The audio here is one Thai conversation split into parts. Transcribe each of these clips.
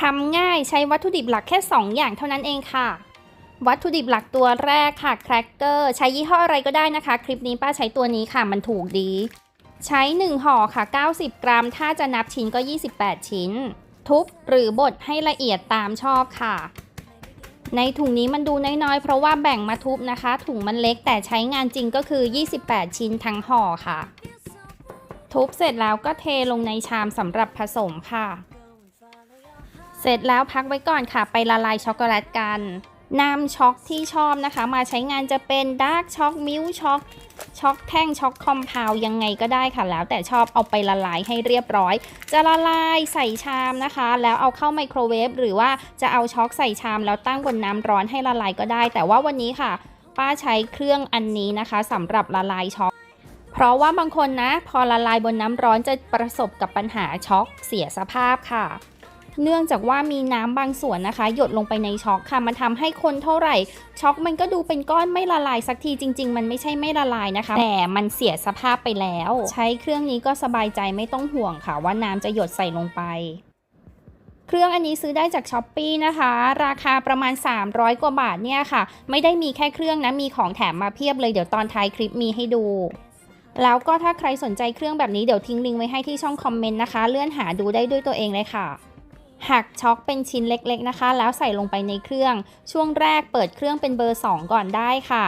ทำง่ายใช้วัตถุดิบหลักแค่ 2 อย่างเท่านั้นเองค่ะ วัตถุดิบหลักตัวแรกค่ะแครกเกอร์ใช้ยี่ห้ออะไรก็ได้นะคะ คลิปนี้ป้าใช้ตัวนี้ค่ะ มันถูกดี ใช้ 1 ห่อค่ะ 90 กรัม ถ้าจะนับชิ้นก็ 28 ชิ้น ทุบหรือบดให้ละเอียดตามชอบค่ะ ในถุงนี้มันดูน้อยๆ เพราะว่าแบ่งมาทุบนะคะ ถุงมันเล็กแต่ใช้งานจริงก็คือ 28 ชิ้นทั้งห่อค่ะ ทุบเสร็จแล้วก็เทลงในชามสำหรับผสมค่ะ ร็จแล้วพักไว้ก่อนค่ะ ไปละลายช็อกโกแลตกันนำช็อกที่ชอบนะคะ มาใช้งานจะเป็นดาร์กช็อกมิลช็อกช็อกแท่งช็อกคอมเพลยังไงก็ได้ค่ะแล้ว แต่ชอบเอาไปละลายให้เรียบร้อย จะละลายใส่ชามนะคะ แล้วเอาเข้าไมโครเวฟหรือว่าจะเอาช็อกใส่ชามแล้วตั้งบนน้ำร้อนให้ละลายก็ได้ แต่ว่าวันนี้ค่ะ ป้าใช้เครื่องอันนี้นะคะสำหรับละลายช็อกเพราะว่าบางคนนะ พอละลายบนน้ำร้อนจะประสบกับปัญหาช็อกเสียสภาพค่ะ เนื่องจากว่ามีน้ำบางส่วนนะคะ หยดลงไปในช็อกค่ะ มันทำให้คนเท่าไหร่ ช็อกมันก็ดูเป็นก้อนไม่ละลายสักทีจริง ๆ มันไม่ใช่ไม่ละลายนะคะ แต่มันเสียสภาพไปแล้ว ใช้เครื่องนี้ก็สบายใจไม่ต้องห่วงค่ะ ว่าน้ำจะหยดใส่ลงไปเครื่องอันนี้ซื้อได้จากช้อปปีนะคะ ราคาประมาณ 300 กว่าบาทเนี่ยค่ะ ไม่ได้มีแค่เครื่องนะ มีของแถมมาเพียบเลย เดี๋ยวตอนท้ายคลิปมีให้ดู แล้วก็ถ้าใครสนใจเครื่องแบบนี้เดี๋ยวทิ้งลิงก์ไว้ให้ที่ช่องคอมเมนต์นะคะ เลื่อนหาดูได้ด้วยตัวเองเลยค่ะ หักช็อกเป็นชิ้นเล็กๆนะคะ แล้วใส่ลงไปในเครื่อง ช่วงแรกเปิดเครื่องเป็นเบอร์ 2 ก่อนได้ค่ะ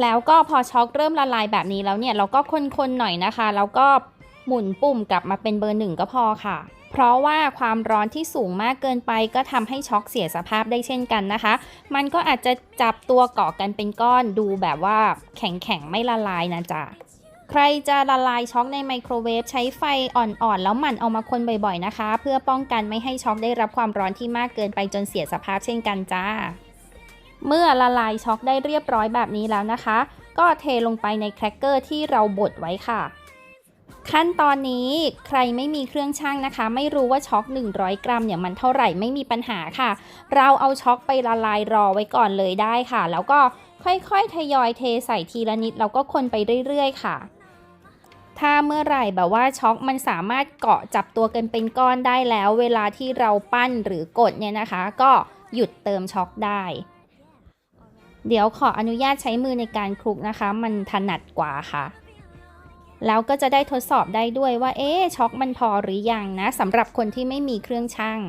แล้วก็พอช็อกเริ่มละลายแบบนี้แล้วเนี่ยเราก็คนๆหน่อยนะคะ แล้วก็หมุนปุ่มกลับมาเป็นเบอร์หนึ่งก็พอค่ะ เพราะว่าความร้อนที่สูงมากเกินไปก็ทำให้ช็อกเสียสภาพได้เช่นกันนะคะ มันก็อาจจะจับตัวเกาะกันเป็นก้อนดูแบบว่าแข็งๆไม่ละลายนะจ๊ะ ใครจะละลายช็อกในไมโครเวฟใช้ไฟอ่อนๆ แล้วหมั่นเอามาคนบ่อยๆนะคะ เพื่อป้องกันไม่ให้ช็อกได้รับความร้อนที่มากเกินไปจนเสียสภาพเช่นกันจ้า เมื่อละลายช็อกได้เรียบร้อยแบบนี้แล้วนะคะ ก็เทลงไปในแครกเกอร์ที่เราบดไว้ค่ะขั้นตอนนี้ใครไม่มีเครื่องชั่งนะคะ ไม่รู้ว่าช็อก 100 กรัมเนี่ยมันเท่าไหร่ไม่มีปัญหาค่ะ เราเอาช็อกไปละลายรอไว้ก่อนเลยได้ค่ะ แล้วก็ค่อยๆ ทยอยเทใส่ทีละนิด แล้วก็คนไปเรื่อยๆ ค่ะ ถ้าเมื่อไหร่แบบว่าช็อกมันสามารถเกาะจับตัวกันเป็นก้อนได้แล้ว เวลาที่เราปั้นหรือกดเนี่ยนะคะ ก็หยุดเติมช็อกได้ เดี๋ยวขออนุญาตใช้มือในการคลุกนะคะ มันถนัดกว่าค่ะ แล้วก็จะได้ทดสอบได้ด้วยว่าเอ๊ช็อกมันพอหรือยังนะสำหรับคนที่ไม่มีเครื่องชั่ง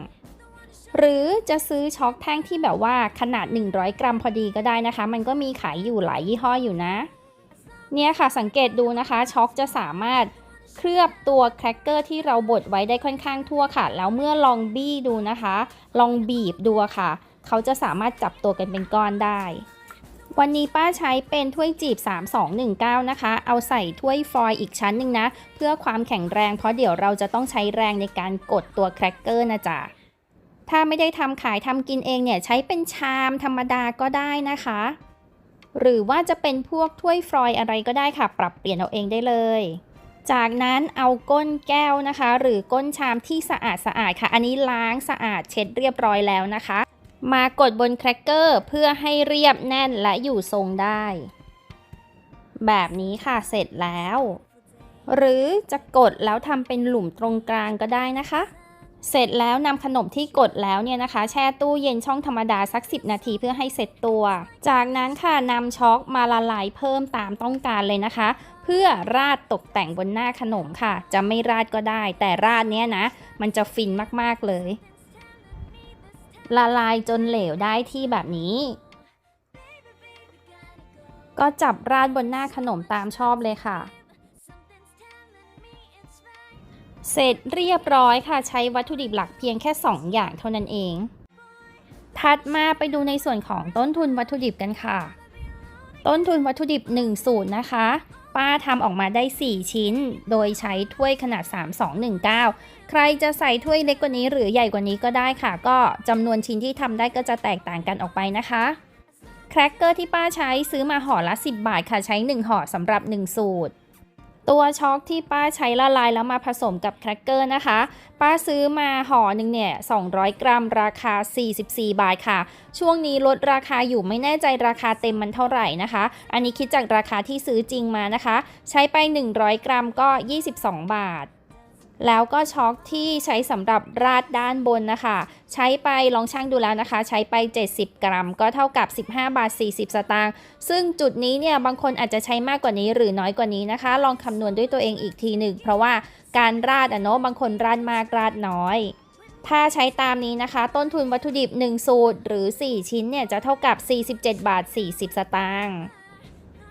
หรือจะซื้อช็อกแท่งที่แบบว่าขนาด 100 กรัมพอดีก็ได้นะคะ มันก็มีขายอยู่หลายยี่ห้ออยู่นะ เนี่ยค่ะสังเกตดูนะคะช็อกจะสามารถเคลือบตัวแครกเกอร์ที่เราบดไว้ได้ค่อนข้างทั่วค่ะ แล้วเมื่อลองบี้ดูนะคะ ลองบีบดูค่ะ เขาจะสามารถจับตัวกันเป็นก้อนได้ วันนี้ป้าใช้เป็นถ้วยจีบ 3219 นะคะ เอาใส่ถ้วยฟอยล์อีกชั้นหนึ่งนะ เพื่อความแข็งแรงเพราะเดี๋ยวเราจะต้องใช้แรงในการกดตัวแครกเกอร์นะจ๊ะถ้าไม่ได้ทำขายทำกินเองเนี่ยใช้เป็นชามธรรมดาก็ได้นะคะ หรือว่าจะเป็นพวกถ้วยฟรอยอะไรก็ได้ค่ะ ปรับเปลี่ยนเอาเองได้เลย จากนั้นเอาก้นแก้วนะคะ หรือก้นชามที่สะอาดสะอาดค่ะ อันนี้ล้างสะอาดเช็ดเรียบร้อยแล้วนะคะ มากดบนแครกเกอร์เพื่อให้เรียบแน่นและอยู่ทรงได้ แบบนี้ค่ะเสร็จแล้ว หรือจะกดแล้วทำเป็นหลุมตรงกลางก็ได้นะคะ เสร็จแล้วนำขนมที่กดแล้วเนี่ยนะคะ แช่ตู้เย็นช่องธรรมดาสัก 10 นาทีเพื่อให้เสร็จตัว จากนั้นค่ะนำช็อกมาละลายเพิ่มตามต้องการเลยนะคะ เพื่อราดตกแต่งบนหน้าขนมค่ะ จะไม่ราดก็ได้ แต่ราดเนี้ยนะ มันจะฟินมากๆเลย ละลายจนเหลวได้ที่แบบนี้ก็จับราดบนหน้าขนมตามชอบเลยค่ะ เสร็จเรียบร้อยค่ะใช้วัตถุดิบหลักเพียงแค่ 2 อย่างเท่านั้นเอง ถัดมาไปดูในส่วนของต้นทุนวัตถุดิบกันค่ะ ต้นทุนวัตถุดิบ1สูตรนะคะ ป้าทำออกมาได้ 4 ชิ้น โดยใช้ถ้วยขนาด 3219 ใครจะใส่ถ้วยเล็กกว่านี้หรือใหญ่กว่านี้ก็ได้ค่ะ ก็จำนวนชิ้นที่ทำได้ก็จะแตกต่างกันออกไปนะคะแครกเกอร์ที่ป้าใช้ซื้อมาห่อละ 10 บาทค่ะใช้ 1ห่อสำหรับ 1 สูตร ตัวช็อกที่ป้าใช้ละลายแล้วมาผสมกับแครกเกอร์นะคะ ป้าซื้อมาห่อหนึ่งเนี่ย 200 กรัมราคา 44 บาทค่ะ ช่วงนี้ลดราคาอยู่ไม่แน่ใจราคาเต็มมันเท่าไหร่นะคะ อันนี้คิดจากราคาที่ซื้อจริงมานะคะ ใช้ไป 100 กรัมก็ 22 บาท แล้วก็ช็อกที่ใช้สำหรับราดด้านบนนะคะ ใช้ไปลองช่างดูแล้วนะคะ ใช้ไป 70 กรัม ก็เท่ากับ 15 บาท 40 สตางค์ซึ่งจุดนี้เนี่ยบางคนอาจจะใช้มากกว่านี้หรือน้อยกว่านี้นะคะ ลองคำนวณด้วยตัวเองอีกทีหนึ่ง เพราะว่าการราดอะเนาะบางคนราดมากราดน้อยถ้าใช้ตามนี้นะคะ ต้นทุนวัตถุดิบ 1 สูตร หรือ 4 ชิ้นเนี่ยจะเท่ากับ 47 บาท 40 สตางค์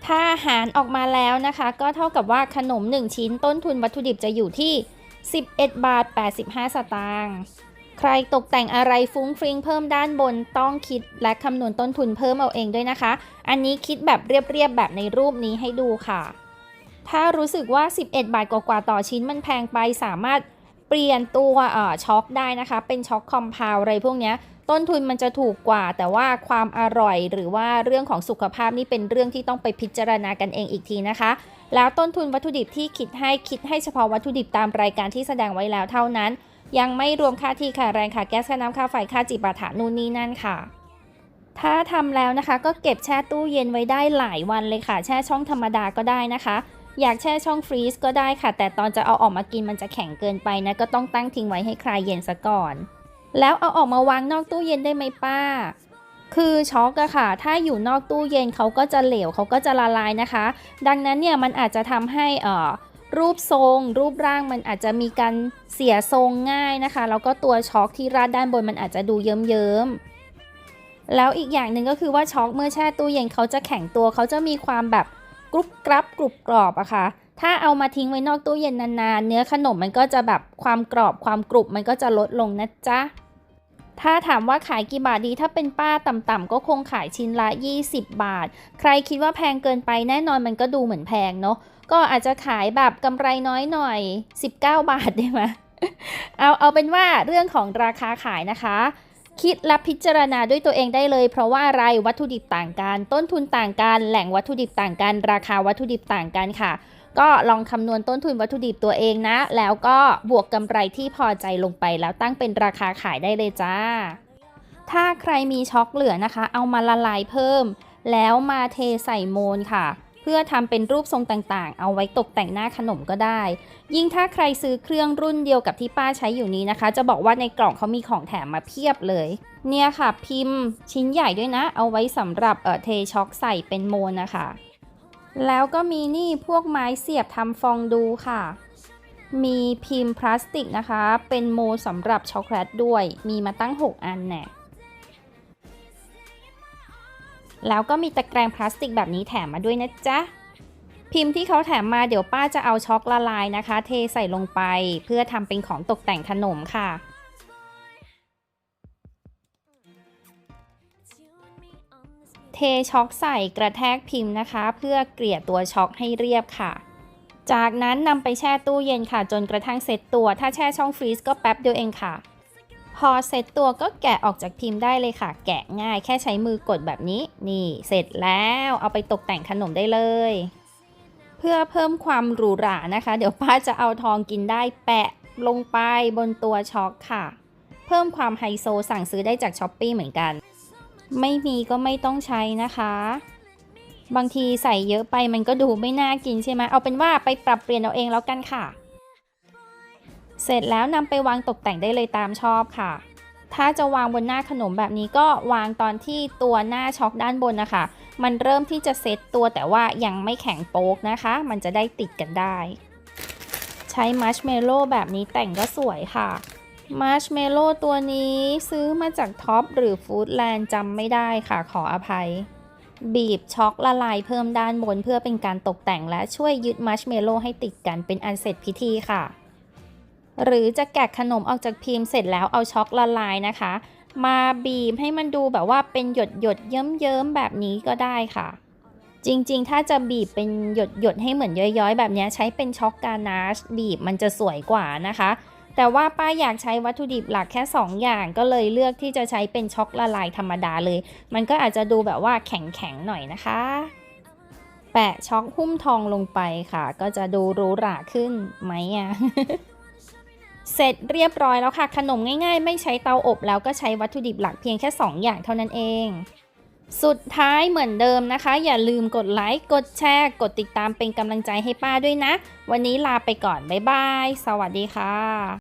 ถ้าหารออกมาแล้วนะคะ ก็เท่ากับว่าขนม 1 ชิ้น ต้นทุนวัตถุดิบจะอยู่ที่ 11 บาท 85 สตางค์ใครตกแต่งอะไรฟุ้งฟริ้งเพิ่มด้านบนต้องคิดและคำนวณต้นทุนเพิ่มเอาเองด้วยนะคะ อันนี้คิดแบบเรียบๆแบบในรูปนี้ให้ดูค่ะ ถ้ารู้สึกว่า 11 บาทกว่าๆต่อชิ้นมันแพงไปสามารถเปลี่ยนตัวช็อคได้นะคะ เป็นช็อคคอมเพลอะไรพวกเนี้ย ต้นทุนมันจะถูกกว่า แต่ว่าความอร่อยหรือว่าเรื่องของสุขภาพนี่เป็นเรื่องที่ต้องไปพิจารณากันเองอีกทีนะคะ แล้วต้นทุนวัตถุดิบที่คิดให้คิดให้เฉพาะวัตถุดิบตามรายการที่แสดงไว้แล้วเท่านั้น ยังไม่รวมค่าที่ค่าแรงค่าแก๊สค่าน้ำค่าไฟค่าจิปาถะนู่นนี่นั่นค่ะ ถ้าทำแล้วนะคะก็เก็บแช่ตู้เย็นไว้ได้หลายวันเลยค่ะ แช่ช่องธรรมดาก็ได้นะคะอยากแช่ช่องฟรีซก็ได้ค่ะ แต่ตอนจะเอาออกมากินมันจะแข็งเกินไปนะ ก็ต้องตั้งทิ้งไว้ให้คลายเย็นซะก่อน แล้วเอาออกมาวางนอกตู้เย็นได้ไหมป้า คือช็อกอะค่ะ ถ้าอยู่นอกตู้เย็นเขาก็จะเหลวเขาก็จะละลายนะคะ ดังนั้นเนี่ยมันอาจจะทำให้เอ่อรูปทรง รูปร่างมันอาจจะมีการเสียทรงง่ายนะคะ แล้วก็ตัวช็อกที่ราดด้านบนมันอาจจะดูเยิ้มๆแล้วอีกอย่างหนึ่งก็คือว่าช็อกเมื่อแช่ตู้เย็นเขาจะแข็งตัวเขาจะมีความแบบกรุบกรับกรุบกรอบอะค่ะ ถ้าเอามาทิ้งไว้นอกตู้เย็นนานๆ เนื้อขนมมันก็จะแบบความกรอบความกรุบมันก็จะลดลงนะจ๊ะ ถ้าถามว่าขายกี่บาทดี ถ้าเป็นป้าต่ำๆก็คงขายชิ้นละ 20 บาท ใครคิดว่าแพงเกินไปแน่นอนมันก็ดูเหมือนแพงเนาะก็อาจจะขายแบบกำไรน้อยหน่อย 19 บาทได้ไหมเอาเอาเป็นว่าเรื่องของราคาขายนะคะ คิดและพิจารณาด้วยตัวเองได้เลย เพราะว่าอะไรวัตถุดิบต่างกัน ต้นทุนต่างกัน แหล่งวัตถุดิบต่างกัน ราคาวัตถุดิบต่างกันค่ะ ก็ลองคำนวณต้นทุนวัตถุดิบตัวเองนะ แล้วก็บวกกำไรที่พอใจลงไปแล้วตั้งเป็นราคาขายได้เลยจ้า ถ้าใครมีช็อกเหลือนะคะ เอามาละลายเพิ่ม แล้วมาเทใส่โมนค่ะเพื่อทำเป็นรูปทรงต่างๆ เอาไว้ตกแต่งหน้าขนมก็ได้ ยิ่งถ้าใครซื้อเครื่องรุ่นเดียวกับที่ป้าใช้อยู่นี้นะคะ จะบอกว่าในกล่องเขามีของแถมมาเพียบเลย เนี่ยค่ะพิมพ์ชิ้นใหญ่ด้วยนะ เอาไว้สำหรับเออเทช็อกใส่เป็นโมนนะคะ แล้วก็มีนี่พวกไม้เสียบทำฟองดูค่ะ มีพิมพ์พลาสติกนะคะ เป็นโมสำหรับช็อกโกแลตด้วย มีมาตั้ง 6 อันแน่แล้วก็มีตะแกรงพลาสติกแบบนี้แถมมาด้วยนะจ๊ะ พิมพ์ที่เขาแถมมาเดี๋ยวป้าจะเอาช็อกละลายนะคะ เทใส่ลงไปเพื่อทำเป็นของตกแต่งขนมค่ะ ช็อกใส่กระแทกพิมพ์นะคะ เพื่อเกลี่ยตัวช็อกให้เรียบค่ะ จากนั้นนำไปแช่ตู้เย็นค่ะ จนกระทั่งเซ็ตตัว ถ้าแช่ช่องฟรีซก็แป๊บเดียวเองค่ะ พอเซ็ตตัวก็แกะออกจากพิมพ์ได้เลยค่ะ แกะง่ายแค่ใช้มือกดแบบนี้ นี่เสร็จแล้วเอาไปตกแต่งขนมได้เลยเพื่อเพิ่มความหรูหรานะคะ เดี๋ยวป้าจะเอาทองกินได้แปะลงไปบนตัวช็อกค่ะ เพิ่มความไฮโซสั่งซื้อได้จากช้อปปีเหมือนกัน ไม่มีก็ไม่ต้องใช้นะคะ บางทีใส่เยอะไปมันก็ดูไม่น่ากินใช่ไหมเอาเป็นว่าไปปรับเปลี่ยนเอาเองแล้วกันค่ะ เสร็จแล้วนำไปวางตกแต่งได้เลยตามชอบค่ะ ถ้าจะวางบนหน้าขนมแบบนี้ก็วางตอนที่ตัวหน้าช็อกด้านบนนะคะ มันเริ่มที่จะเซตตัวแต่ว่ายังไม่แข็งโป๊กนะคะ มันจะได้ติดกันได้ ใช้มัชเมลโล่แบบนี้แต่งก็สวยค่ะ มัชเมลโล่ตัวนี้ซื้อมาจากท็อปหรือฟู้ดแลนด์จำไม่ได้ค่ะขออภัย บีบช็อกละลายเพิ่มด้านบนเพื่อเป็นการตกแต่งและช่วยยึดมัชเมลโล่ให้ติดกันเป็นอันเสร็จพิธีค่ะ หรือจะแกะขนมออกจากพิมพ์เสร็จแล้วเอาช็อกละลายนะคะ มาบีบให้มันดูแบบว่าเป็นหยดหยดเยิ้มเยิ้มๆแบบนี้ก็ได้ค่ะจริงๆ ถ้าจะบีบเป็นหยดหยดให้เหมือนย้อยๆ แบบนี้ใช้เป็นช็อกกานาชบีบมันจะสวยกว่านะคะ แต่ว่าป้าอยากใช้วัตถุดิบหลักแค่ 2 อย่างก็เลยเลือกที่จะใช้เป็นช็อกละลายธรรมดาเลย มันก็อาจจะดูแบบว่าแข็งๆหน่อยนะคะ แปะช็อกหุ้มทองลงไปค่ะ ก็จะดูหรูหราขึ้นไหมอะเสร็จเรียบร้อยแล้วค่ะ ขนมง่ายๆ ไม่ใช้เตาอบแล้วก็ใช้วัตถุดิบหลักเพียงแค่ 2 อย่างเท่านั้นเอง สุดท้ายเหมือนเดิมนะคะ อย่าลืมกดไลค์ กดแชร์ กดติดตามเป็นกำลังใจให้ป้าด้วยนะ วันนี้ลาไปก่อน บ๊ายบาย สวัสดีค่ะ